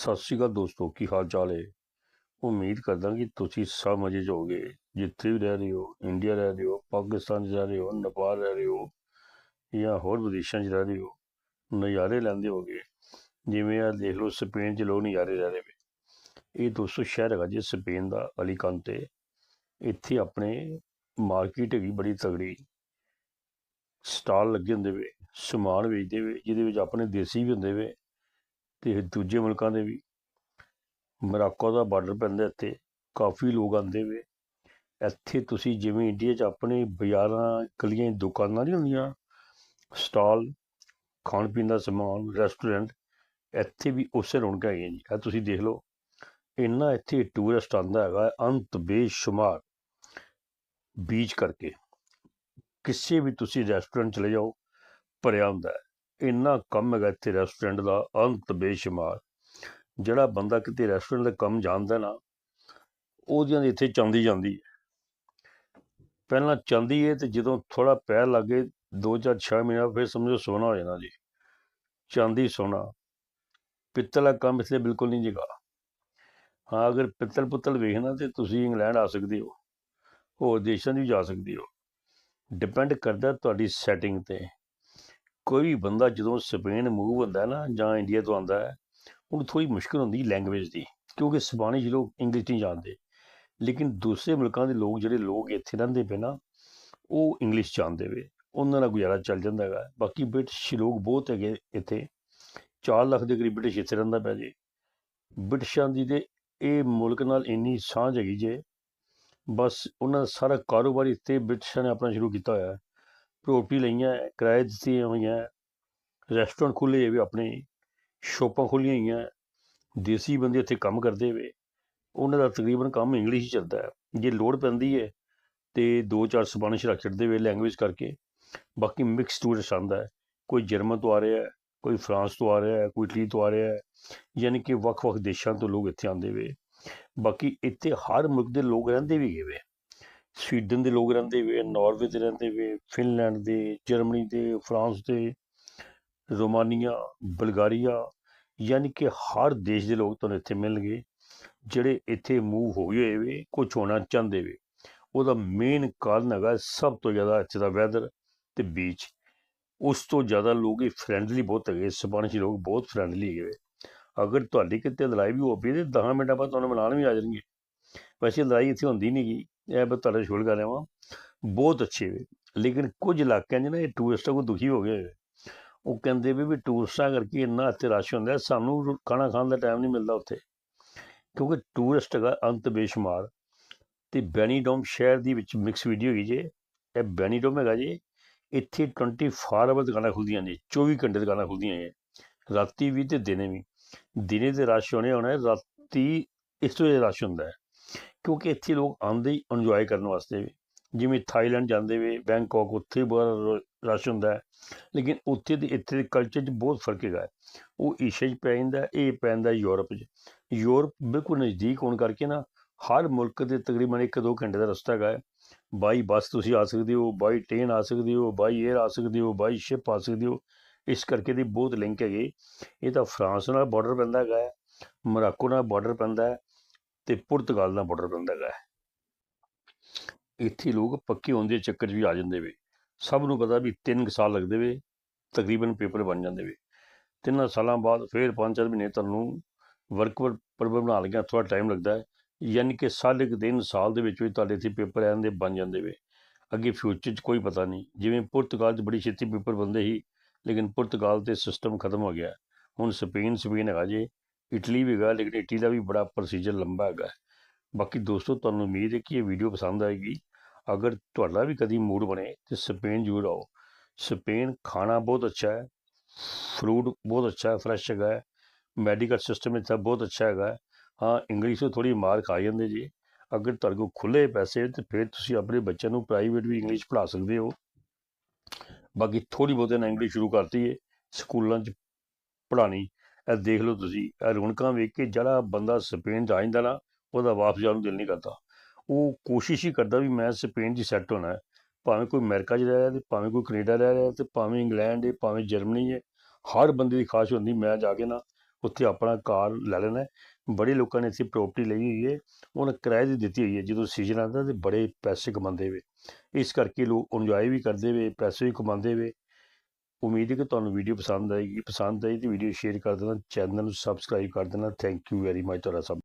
ਸਤਿ ਸ਼੍ਰੀ ਅਕਾਲ ਦੋਸਤੋ, ਕੀ ਹਾਲ ਚਾਲ ਹੈ? ਉਮੀਦ ਕਰਦਾ ਕਿ ਤੁਸੀਂ ਸਭ ਮਜ਼ੇ 'ਚ ਹੋਗੇ ਜਿੱਥੇ ਵੀ ਰਹਿ ਰਹੇ ਹੋ, ਇੰਡੀਆ ਰਹਿ ਰਹੇ ਹੋ, ਪਾਕਿਸਤਾਨ 'ਚ ਰਹਿ ਰਹੇ ਹੋ, ਨੇਪਾਲ ਰਹਿ ਰਹੇ ਹੋ ਜਾਂ ਹੋਰ ਵਿਦੇਸ਼ਾਂ 'ਚ ਰਹਿ ਰਹੇ ਹੋ, ਨਜ਼ਾਰੇ ਲੈਂਦੇ ਹੋਗੇ ਜਿਵੇਂ ਆ ਦੇਖ ਲਓ, ਸਪੇਨ 'ਚ ਲੋਕ ਨਜ਼ਾਰੇ ਲੈ ਰਹੇ ਵੇ ਇਹ ਦੋਸਤੋ ਸ਼ਹਿਰ ਹੈਗਾ ਜੀ, ਸਪੇਨ ਦਾ ਅਲੀਕਾਂਤੇ ਇੱਥੇ ਆਪਣੇ ਮਾਰਕੀਟ ਹੈਗੀ ਬੜੀ ਤਗੜੀ ਸਟਾਲ ਲੱਗੇ ਹੁੰਦੇ ਵੇ, ਸਮਾਨ ਵੇਚਦੇ ਵੇ, ਜਿਹਦੇ ਵਿੱਚ ਆਪਣੇ ਦੇਸੀ ਵੀ ਹੁੰਦੇ ਵੇ। ਤੇ ਦੂਜੇ ਮੁਲਕਾਂ ਦੇ ਵੀ। ਮਰਾਕੋ ਦਾ ਬਾਰਡਰ ਪੈਂਦਾ ਇੱਥੇ। ਕਾਫੀ ਲੋਕ ਆਉਂਦੇ ਵੇ। ਇੱਥੇ ਤੁਸੀਂ ਜਿਵੇਂ ਇੰਡੀਆ 'ਚ ਆਪਣੇ ਬਾਜ਼ਾਰਾਂ, ਗਲੀਆਂ ਦੁਕਾਨਾਂ ਨਹੀਂ ਹੁੰਦੀਆਂ। ਸਟਾਲ, ਖਾਣ ਪੀਣ ਦਾ ਸਮਾਨ ਰੈਸਟੋਰੈਂਟ ਇੱਥੇ ਵੀ ਉਸੇ ਰੌਣਕ ਹੈਗੀਆਂ ਜੀ। ਇਹ ਤੁਸੀਂ ਦੇਖ ਲਓ, ਇੰਨਾ ਇੱਥੇ ਟੂਰਿਸਟ ਆਉਂਦਾ ਹੈਗਾ, ਅੰਤ ਬੇਸ਼ੁਮਾਰ। ਬੀਚ ਕਰਕੇ। ਕਿਸੇ ਵੀ ਤੁਸੀਂ ਰੈਸਟੋਰੈਂਟ ਚਲੇ ਜਾਓ, ਭਰਿਆ ਹੁੰਦਾ ਹੈ। ਇੰਨਾ ਕੰਮ ਹੈਗਾ ਇੱਥੇ ਰੈਸਟੋਰੈਂਟ ਦਾ, ਅੰਤ ਬੇਸ਼ੁਮਾਰ। ਜਿਹੜਾ ਬੰਦਾ ਕਿਤੇ ਰੈਸਟੋਰੈਂਟ ਦਾ ਕੰਮ ਜਾਣਦਾ ਨਾ, ਉਹਦੀਆਂ ਦੀ ਇੱਥੇ ਚਾਂਦੀ ਜਾਂਦੀ ਹੈ। ਪਹਿਲਾਂ ਚਾਂਦੀ ਹੈ ਤੇ ਜਦੋਂ ਥੋੜਾ ਪੈਰ ਲੱਗੇ 2-4 ਮਹੀਨਾ ਫਿਰ ਸਮਝੋ ਸੋਨਾ ਹੋ ਜਾਣਾ ਜੀ। ਚਾਂਦੀ ਸੋਨਾ ਪਿੱਤਲ ਦਾ ਕੰਮ ਇੱਥੇ ਬਿਲਕੁਲ ਨਹੀਂ ਜਗਾ। ਹਾਂ, ਅਗਰ ਪਿੱਤਲ ਪੁੱਤਲ ਵੇਖਣਾ ਤੇ ਤੁਸੀਂ ਇੰਗਲੈਂਡ ਆ ਸਕਦੇ ਹੋ। ਹੋਰ ਦੇਸ਼ਾਂ 'ਚ ਵੀ ਜਾ ਸਕਦੇ ਹੋ। ਡਿਪੈਂਡ ਕਰਦਾ ਤੁਹਾਡੀ ਸੈਟਿੰਗ ਤੇ। ਕੋਈ ਵੀ ਬੰਦਾ ਜਦੋਂ ਸਪੇਨ ਮੂਵ ਹੁੰਦਾ ਨਾ ਜਾਂ ਇੰਡੀਆ ਤੋਂ ਆਉਂਦਾ ਹੈ, ਉਹਨੂੰ ਥੋੜੀ ਮੁਸ਼ਕਲ ਹੁੰਦੀ ਲੈਂਗੁਏਜ ਦੀ, ਕਿਉਂਕਿ ਸਪਾਨਿਸ਼ ਲੋਕ ਇੰਗਲਿਸ਼ ਨਹੀਂ ਜਾਣਦੇ। ਲੇਕਿਨ ਦੂਸਰੇ ਮੁਲਕਾਂ ਦੇ ਲੋਕ ਜਿਹੜੇ ਲੋਕ ਇੱਥੇ ਰਹਿੰਦੇ ਪਏ ਨਾ, ਉਹ ਇੰਗਲਿਸ਼ ਜਾਣਦੇ ਵੇ, ਉਹਨਾਂ ਦਾ ਗੁਜ਼ਾਰਾ ਚੱਲ ਜਾਂਦਾ ਹੈਗਾ। ਬਾਕੀ ਬ੍ਰਿਟਿਸ਼ ਲੋਕ ਬਹੁਤ ਹੈਗੇ ਇੱਥੇ 4 ਲੱਖ ਦੇ ਕਰੀਬ ਬ੍ਰਿਟਿਸ਼ ਇੱਥੇ ਰਹਿੰਦਾ ਪਿਆ ਜੀ। ਬ੍ਰਿਟਿਸ਼ਾਂ ਦੀ ਤੇ ਇਹ ਮੁਲਕ ਨਾਲ ਇੰਨੀ ਸਾਂਝ ਹੈਗੀ ਜੇ, ਬਸ ਉਹਨਾਂ ਦਾ ਸਾਰਾ ਕਾਰੋਬਾਰ ਇੱਥੇ ਬ੍ਰਿਟਿਸ਼ਾਂ ਨੇ ਆਪਣਾ ਸ਼ੁਰੂ ਕੀਤਾ ਹੋਇਆ ਹੈ। ਪ੍ਰੋਪਰਟੀ ਲਈਆਂ, ਕਿਰਾਏ ਦਿੱਤੀਆਂ ਹੋਈਆਂ ਰੈਸਟੋਰੈਂਟ ਖੁੱਲੇ ਵੀ ਆਪਣੇ ਸ਼ੋਪਾਂ ਖੁੱਲੀਆਂ ਹੋਈਆਂ, ਦੇਸੀ ਬੰਦੇ ਇੱਥੇ ਕੰਮ ਕਰਦੇ ਵੇ, ਉਹਨਾਂ ਦਾ ਤਕਰੀਬਨ ਕੰਮ ਇੰਗਲਿਸ਼ ਹੀ ਚੱਲਦਾ ਹੈ। ਜੇ ਲੋੜ ਪੈਂਦੀ ਹੈ ਤੇ ਦੋ ਚਾਰ ਸਪੈਨਿਸ਼ ਰੱਖ ਛੱਡਦੇ ਵੇ ਲੈਂਗੁਏਜ ਕਰਕੇ, ਬਾਕੀ ਮਿਕਸ ਟੂਰਿਸਟ ਆਉਂਦਾ ਹੈ। ਕੋਈ ਜਰਮਨ ਤੋਂ ਆ ਰਿਹਾ ਹੈ, ਕੋਈ ਫਰਾਂਸ ਤੋਂ ਆ ਰਿਹਾ ਹੈ, ਕੋਈ ਇਟਲੀ ਤੋਂ ਆ ਰਿਹਾ ਹੈ, ਯਾਨੀ ਕਿ ਵੱਖ-ਵੱਖ ਦੇਸ਼ਾਂ ਤੋਂ ਲੋਕ ਇੱਥੇ ਆਉਂਦੇ ਵੇ। ਬਾਕੀ ਇੱਥੇ ਹਰ ਮੁਲਕ ਦੇ ਲੋਕ ਰਹਿੰਦੇ ਵੀ ਹੈਗੇ ਸਵੀਡਨ ਦੇ ਲੋਕ ਰਹਿੰਦੇ ਵੇ, ਨਾਰਵੇ ਦੇ ਰਹਿੰਦੇ ਵੇ, ਫਿਨਲੈਂਡ ਦੇ, ਜਰਮਨੀ ਦੇ, ਫਰਾਂਸ ਦੇ, ਰੋਮਾਨੀਆ, ਬਲਗਾਰੀਆ, ਯਾਨੀ ਕਿ ਹਰ ਦੇਸ਼ ਦੇ ਲੋਕ ਤੁਹਾਨੂੰ ਇੱਥੇ ਮਿਲਣਗੇ, ਜਿਹੜੇ ਇੱਥੇ ਮੂਵ ਹੋ ਹੋਏ ਵੇ ਕੁਝ ਹੋਣਾ ਚਾਹੁੰਦੇ ਵੇ। ਉਹਦਾ ਮੇਨ ਕਾਰਨ ਹੈਗਾ ਸਭ ਤੋਂ ਜ਼ਿਆਦਾ ਇੱਥੇ ਦਾ ਵੈਦਰ ਤੇ ਬੀਚ ਉਸ ਤੋਂ ਜ਼ਿਆਦਾ ਲੋਕ ਇਹ ਫਰੈਂਡਲੀ ਬਹੁਤ ਹੈਗੇ, ਸਪੈਨਿਸ਼ ਲੋਕ ਬਹੁਤ ਫਰੈਂਡਲੀ ਹੈਗੇ ਵੇ। ਅਗਰ ਤੁਹਾਡੀ ਕਿਤੇ ਲੜਾਈ ਵੀ ਹੋਵੇ ਪਈ ਤੇ 10 ਮਿੰਟਾਂ ਬਾਅਦ ਤੁਹਾਨੂੰ ਮਿਲਾਉਣ ਵੀ ਆ ਜਾਣਗੇ। ਵੈਸੇ ਲੜਾਈ ਇੱਥੇ ਹੁੰਦੀ ਨਹੀਂ ਗੀ। ਇਹ ਮੈਂ ਤੁਹਾਡੇ ਸ਼ੁਰੂ ਕਰ ਰਿਹਾ ਵਾਂ। ਬਹੁਤ ਅੱਛੇ ਵੇ। ਲੇਕਿਨ ਕੁਝ ਇਲਾਕਿਆਂ 'ਚ ਨਾ ਇਹ ਟੂਰਿਸਟਾਂ ਕੋ ਦੁਖੀ ਹੋ ਗਏ ਉਹ ਕਹਿੰਦੇ ਵੀ ਵੀ ਟੂਰਿਸਟਾਂ ਕਰਕੇ ਇੰਨਾ ਇੱਥੇ ਰਸ਼ ਹੁੰਦਾ, ਸਾਨੂੰ ਰੋ- ਖਾਣਾ ਖਾਣ ਦਾ ਟਾਈਮ ਨਹੀਂ ਮਿਲਦਾ ਉੱਥੇ। ਕਿਉਂਕਿ ਟੂਰਿਸਟ ਹੈਗਾ ਅੰਤ ਬੇਸ਼ੁਮਾਰ। ਤੇ ਬੈਨੀਡੋਮ ਸ਼ਹਿਰ ਦੀ ਵਿੱਚ ਮਿਕਸ ਵੀਡੀਓ ਹੈਗੀ ਜੇ। ਇਹ ਬੈਨੀਡੋਮ ਹੈਗਾ ਜੀ। ਇੱਥੇ 24 ਆਵਰ ਦੁਕਾਨਾਂ ਖੁੱਲਦੀਆਂ ਨੇ 24 ਘੰਟੇ ਦੁਕਾਨਾਂ ਖੁੱਲਦੀਆਂ ਨੇ। ਰਾਤੀ ਵੀ ਤੇ ਦਿਨੇ ਵੀ। ਦਿਨੇ ਤੇ ਰਸ਼ ਹੋਣੇ ਹੋਣਾ ਰਾਤੀ ਇਸ ਤੋਂ ਜ਼ਿਆਦਾ ਰਸ਼ ਹੁੰਦਾ ਹੈ। ਕਿਉਂਕਿ ਇੱਥੇ ਲੋਕ ਆਉਂਦੇ ਹੀ ਇੰਜੋਏ ਕਰਨ ਵਾਸਤੇ ਵੀ। ਜਿਵੇਂ ਥਾਈਲੈਂਡ ਜਾਂਦੇ ਵੇ ਬੈਂਕਾਕ ਉੱਥੇ ਬਹੁਤ ਰਸ਼ ਹੁੰਦਾ ਹੈ। ਲੇਕਿਨ ਉੱਥੇ ਦੇ ਇੱਥੇ ਦੇ ਕਲਚਰ 'ਚ ਬਹੁਤ ਫ਼ਰਕ ਹੈਗਾ। ਉਹ ਏਸ਼ੀਆ 'ਚ ਪੈ ਜਾਂਦਾ ਹੈ, ਇਹ ਪੈਂਦਾ ਯੂਰਪ 'ਚ। ਯੂਰਪ ਬਿਲਕੁਲ ਨਜ਼ਦੀਕ ਹੋਣ ਕਰਕੇ ਨਾ ਹਰ ਮੁਲਕ ਦੇ ਤਕਰੀਬਨ 1-2 ਘੰਟੇ ਦਾ ਰਸਤਾ ਹੈਗਾ। ਹੈ ਬਾਈ ਬੱਸ ਤੁਸੀਂ ਆ ਸਕਦੇ ਹੋ ਬਾਈ ਟ੍ਰੇਨ ਆ ਸਕਦੇ ਹੋ ਬਾਈ 에ਅਰ ਆ ਸਕਦੇ ਹੋ ਬਾਈ ਸ਼ਿਪ ਆ ਸਕਦੇ ਹੋ। ਇਸ ਕਰਕੇ ਦੀ ਬਹੁਤ ਲਿੰਕ ਹੈਗੇ। ਇਹ ਤਾਂ ਫਰਾਂਸ ਨਾਲ ਬਾਰਡਰ ਪੈਂਦਾ ਹੈਗਾ ਹੈ ਮੋਰਾਕੋ ਨਾਲ ਬਾਰਡਰ ਪੈਂਦਾ ਹੈ। ਤੇ ਪੁਰਤਗਾਲ ਦਾ ਬਾਰਡਰ ਪੈਂਦਾ ਹੈਗਾ। ਇੱਥੇ ਲੋਕ ਪੱਕੇ ਹੋਣ ਦੇ ਚੱਕਰ 'ਚ ਵੀ ਆ ਜਾਂਦੇ ਵੇ। ਸਭ ਨੂੰ ਪਤਾ ਵੀ 3 ਸਾਲ ਲੱਗਦੇ ਵੇ, ਤਕਰੀਬਨ ਪੇਪਰ ਬਣ ਜਾਂਦੇ ਵੇ। ਤਿੰਨਾਂ ਸਾਲਾਂ ਬਾਅਦ ਫਿਰ 5-4 ਮਹੀਨੇ ਤੁਹਾਨੂੰ ਵਰਕ ਪਰਮਿਟ ਬਣਾ ਲਗਿਆ ਥੋੜਾ ਟਾਈਮ ਲੱਗਦਾ ਹੈ। ਯਾਨੀ ਕਿ ਸਾਢੇ ਕੁ ਤਿੰਨ ਸਾਲ ਦੇ ਵਿੱਚ ਵੀ ਤੁਹਾਡੇ ਇੱਥੇ ਪੇਪਰ ਆਉਣ ਦੇ ਬਣ ਜਾਂਦੇ ਵੇ। ਅੱਗੇ ਫਿਊਚਰ 'ਚ ਕੋਈ ਪਤਾ ਨਹੀਂ। ਜਿਵੇਂ ਪੁਰਤਗਾਲ 'ਚ ਬੜੀ ਛੇਤੀ ਪੇਪਰ ਬੰਦੇ ਸੀ, ਲੇਕਿਨ ਪੁਰਤਗਾਲ ਤੇ ਸਿਸਟਮ ਖਤਮ ਹੋ ਗਿਆ। ਹੁਣ ਸਪੇਨ ਸਪੇਨ ਹੈਗਾ ਜੇ ਇਟਲੀ ਵੀ ਹੈਗਾ, ਲੇਕਿਨ ਇਟਲੀ ਦਾ ਵੀ ਬੜਾ ਪ੍ਰੋਸੀਜਰ ਲੰਬਾ ਹੈਗਾ। ਬਾਕੀ ਦੋਸਤੋ, ਤੁਹਾਨੂੰ ਉਮੀਦ ਹੈ ਕਿ ਇਹ ਵੀਡੀਓ ਪਸੰਦ ਆਏਗੀ। ਅਗਰ ਤੁਹਾਡਾ ਵੀ ਕਦੀ ਮੂਡ ਬਣੇ, ਤੇ ਸਪੇਨ ਜ਼ਰੂਰ ਆਓ। ਸਪੇਨ ਖਾਣਾ ਬਹੁਤ ਅੱਛਾ ਹੈ ਫਰੂਟ ਬਹੁਤ ਅੱਛਾ ਹੈ ਫਰੈਸ਼ ਹੈਗਾ ਮੈਡੀਕਲ ਸਿਸਟਮ ਇੱਥੇ ਬਹੁਤ ਅੱਛਾ ਹੈਗਾ ਹਾਂ। ਇੰਗਲਿਸ਼ ਤੋਂ ਥੋੜੀ ਮਾਰ ਖਾ ਜਾਂਦੇ ਜੀ। ਅਗਰ ਤੁਹਾਡੇ ਕੋਲ ਖੁੱਲੇ ਪੈਸੇ, ਤੇ ਫਿਰ ਤੁਸੀਂ ਆਪਣੇ ਬੱਚਿਆਂ ਨੂੰ ਪ੍ਰਾਈਵੇਟ ਵੀ ਇੰਗਲਿਸ਼ ਪੜ੍ਹਾ ਸਕਦੇ ਹੋ। ਬਾਕੀ ਥੋੜੀ ਬਹੁਤੇ ਨਾ ਇੰਗਲਿਸ਼ ਸ਼ੁਰੂ ਕਰਤੀ ਹੈ ਸਕੂਲਾਂ 'ਚ ਪੜ੍ਹਾਉਣੀ ਇਹ ਦੇਖ ਲਓ ਤੁਸੀਂ, ਇਹ ਰੌਣਕਾਂ ਵੇਖ ਕੇ ਜਿਹੜਾ ਬੰਦਾ ਸਪੇਨ 'ਚ ਆ ਜਾਂਦਾ ਨਾ, ਉਹਦਾ ਵਾਪਸ ਜਾਣ ਨੂੰ ਦਿਲ ਨਹੀਂ ਕਰਦਾ। ਉਹ ਕੋਸ਼ਿਸ਼ ਹੀ ਕਰਦਾ ਵੀ ਮੈਂ ਸਪੇਨ 'ਚ ਸੈੱਟ ਹੋਣਾ ਹੈ। ਭਾਵੇਂ ਕੋਈ ਅਮਰੀਕਾ 'ਚ ਰਹਿ ਰਿਹਾ ਤੇ ਭਾਵੇਂ ਕੋਈ ਕੈਨੇਡਾ ਰਹਿ ਰਿਹਾ ਤੇ ਭਾਵੇਂ ਇੰਗਲੈਂਡ ਹੈ ਭਾਵੇਂ ਜਰਮਨੀ ਹੈ ਹਰ ਬੰਦੇ ਦੀ ਖਾਸ਼ ਹੁੰਦੀ, ਮੈਂ ਜਾ ਕੇ ਨਾ ਉੱਥੇ ਆਪਣਾ ਕਾਰ ਲੈ ਲੈਣਾ ਬੜੇ ਲੋਕਾਂ ਨੇ ਇੱਥੇ ਪ੍ਰਾਪਰਟੀ ਲਈ ਹੋਈ ਹੈ ਉਹਨਾਂ ਕਿਰਾਏ ਦੀ ਦਿੱਤੀ ਹੋਈ ਹੈ ਜਦੋਂ ਸੀਜ਼ਨ ਆਉਂਦਾ ਤੇ ਬੜੇ ਪੈਸੇ ਕਮਾਉਂਦੇ ਵੇ। ਇਸ ਕਰਕੇ ਲੋਕ ਇੰਜੋਏ ਵੀ ਕਰਦੇ ਵੇ, ਪੈਸੇ ਵੀ ਕਮਾਉਂਦੇ ਵੇ। ਉਮੀਦ ਹੈ ਕਿ ਤੁਹਾਨੂੰ ਵੀਡੀਓ ਪਸੰਦ ਆਏਗੀ। ਪਸੰਦ ਆਈ ਤੇ ਵੀਡੀਓ ਸ਼ੇਅਰ ਕਰ ਦੇਣਾ ਚੈਨਲ ਨੂੰ ਸਬਸਕ੍ਰਾਈਬ ਕਰ ਦੇਣਾ। ਥੈਂਕ ਯੂ ਵੈਰੀ ਮਚ ਤੁਹਾਡਾ ਸਭ